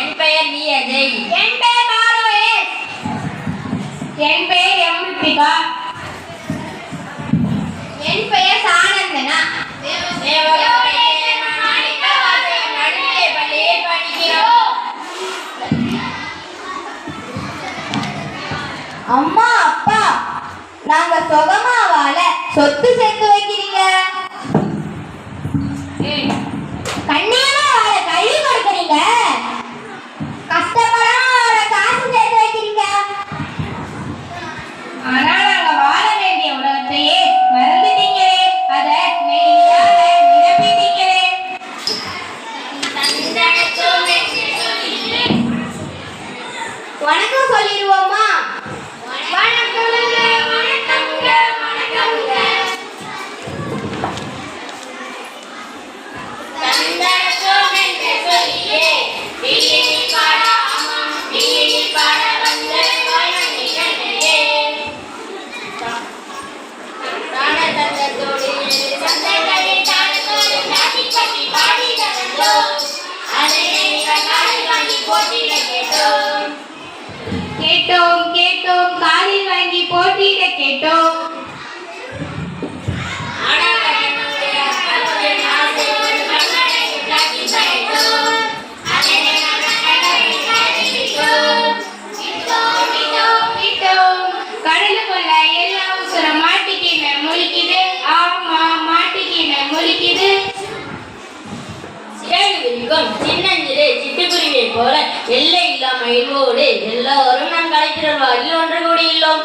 என் பெயர் என் பெயர் என் பெயர் எம் ரித்திகா என் பெயர் சானந்தனா அம்மா அப்பா நாங்க சுகமா வாழ சொத்து சேர்த்து வைக்கிறீங்க? ஆனா நாங்க வாழ வேண்டிய உலகத்தையே மறந்துட்டீங்களே. அத நிரப்பிட்டீங்களே. வணக்கம் சொல்லிடுவோமா சிறகுவிரிக்கும் சின்னஞ்சிறு சிட்டுக்குருவியை போல எல்லை இல்லாம இல்வோடு எல்லோரும் நாம் கலைத்திரல் ஒன்று கூடியுள்ளோம்.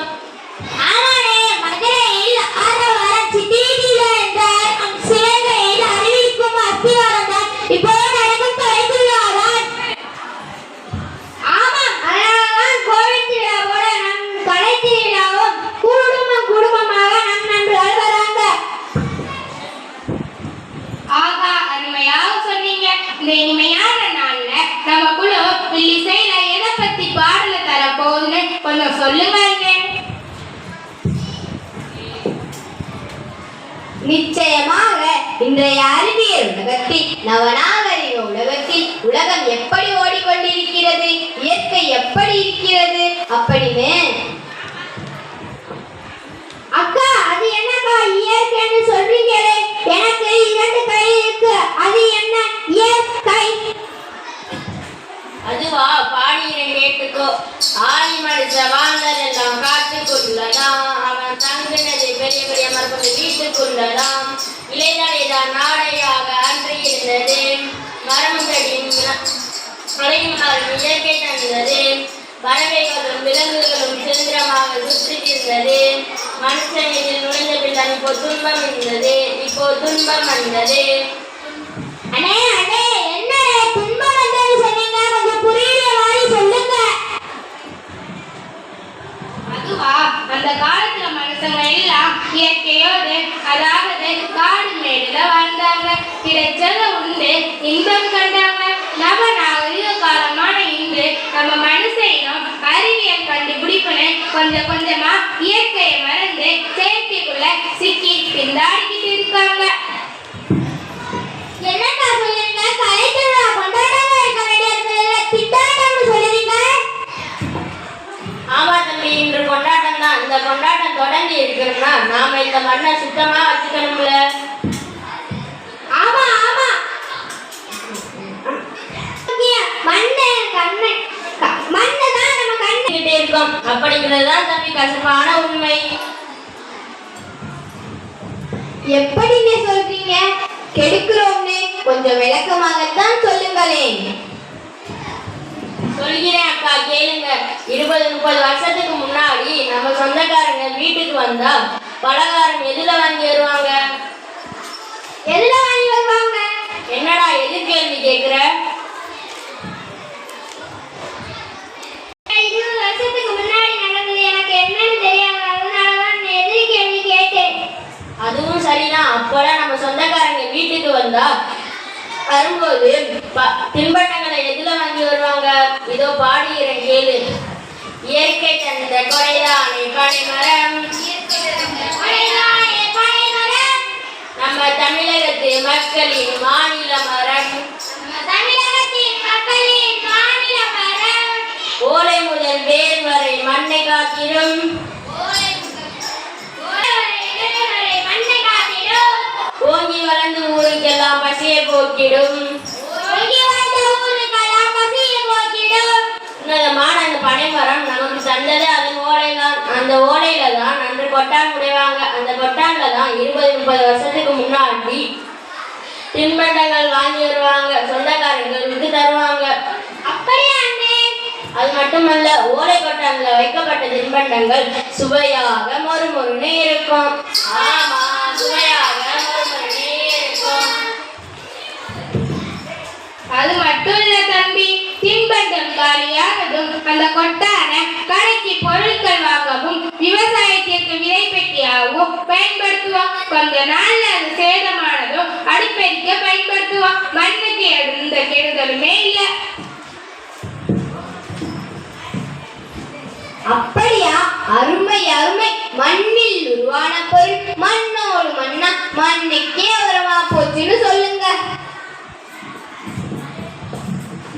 சொல்லுங்க நிச்சயமாக இன்றைய அறிவியல் உலகத்தில் நவநாகரிக உலகத்தில் உலகம் எப்படி ஓடிக்கொண்டிருக்கிறது இயற்கை எப்படி இருக்கிறது அப்படின்னு வீட்டுக்குள்ளதாம் இலைதலைதான் நாடையாக அன்று இருந்தது இயற்கை தந்தது. பறவைகளும் விலங்குகளும் சுதந்திரமாக மனுஷன் இதில் நுழைந்த பின்னர் இப்போ துன்பம் இருந்தது இப்போ துன்பம் வந்தது அண்ணே அண்ணே என்ன துன்பம் வந்தது சொன்னீங்க? கொஞ்சம் புரியுற மாதிரி சொல்லுங்க. அதுவா அந்த காலத்துல மனுஷங்க எல்லாம் இயற்கையோடு அதாவது காடு மேடுல வாழ்ந்தாங்க கிடைச்சத உண்டு இன்பம் கண்டாங்க நவ நாகரிக காலமான இன்று நம்ம மனுஷனும் அறிவியல் கண்டுபிடிப்புன்னு கொஞ்சம் கொஞ்சமா இயற்கையை மறந்து செயற்கைக்குள்ள சிக்கி பிந்தாடிக்கிட்டு இருக்காங்க. இந்த மண்ணை சுத்தமா வச்சுக்கணும்ல ஆமா ஆமா. மண்ணு கண்ணு க- மண்ணு தான் நம்ம கண்ணு இருக்கோம். அப்படிங்கிறது தான் தம்பி கசப்பான உண்மை. எப்படிங்க சொல்றீங்க? கெடுக்கிறோம்னு. கொஞ்சம் விளக்கமாகத்தான் சொல்லுங்களேன் சொல்கிறேன் அக்கா கேளுங்க. இருபது முப்பது வருஷத்துக்கு முன்னாடி நம்ம சொந்தக்காரங்க வீட்டுக்கு வந்தா பலகாரம் எதுல வாங்கி வருவாங்க? எதுல வாங்கி வருவாங்க? என்னடா எது கேள்வி கேக்குற? அதுவும் சரிதான். அப்போலாம் நம்ம சொந்தக்காரங்க வீட்டுக்கு வந்தா வரும்போது தின்பண்டங்களை எதுல வாங்கி வருவாங்க? இதோ பாடுகிறேன் கேளு. இயற்கை தந்த கொடைதானே மக்களின் மாநில மரம் தமிழகத்தின் மக்களின் மாநில மரம் ஓலை முதல் வேர் வரை மண்ணை காத்திடும். ஓங்கி வளர்ந்து ஊருக்கெல்லாம் பசியை போக்கிடும். உன்னதமான அந்த பனைமரம் நமக்கு தந்தது அதன் ஓலை அந்த ஓலையில தான் அன்று கொட்டான் உடைவாங்க அந்த கொட்டான்ல தான் இருபது முப்பது வருஷத்துக்கு முன்னாடி தின்பண்டங்கள் வாங்கி வருவாங்க சொந்தக்காரர்கள் விட்டு தருவாங்க. அப்படியா அது மட்டுமல்ல ஓலை கொட்டான்ல வைக்கப்பட்ட தின்பண்டங்கள் சுவையாக மறுமொருனே இருக்கும். ஆமா சுவையாக இருக்கும். அது மட்டும் இல்ல தம்பி தின்பண்டம் காலியானதும் அந்த கொட்டான கடைக்கு பொருட்கள் வாங்கவும் விவசாயத்திற்கு விலை பெட்டியாகவும் பயன்படுத்துவோம். கொஞ்ச நாள்ல அது சேதமானதும் அடுப்பெரிக்க பயன்படுத்துவோம் மண்ணுக்கு எந்த கெடுதலுமே இல்லை. அப்படியா? அருமை அருமை. மண்ணில் உருவான பொருள். மண்ணோடு மண்ணா. மண்ணுக்கே உரமா போச்சுன்னு சொல்லுங்க.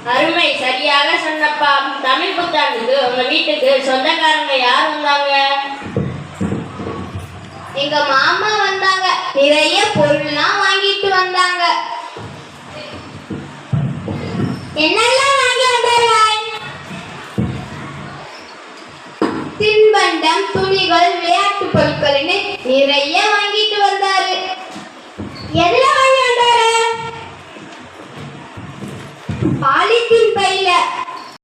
அருமை சரியாக சொன்னப்பா. தமிழ் புத்தாண்டுக்கு உங்க வீட்டுக்கு. சொந்தக்காரங்க யார் வந்தாங்க? எங்க மாமா வந்தாங்க. நிறைய பொருள்லாம் என்னெல்லாம் வாங்கி வந்தார்கள் தின்பண்டம் துணிகள் விளையாட்டு பொருட்கள்னு நிறைய வாங்கிட்டு வந்தாரு. எதுல வாங்கி வந்தாரு? பாலித்தீன் பையில.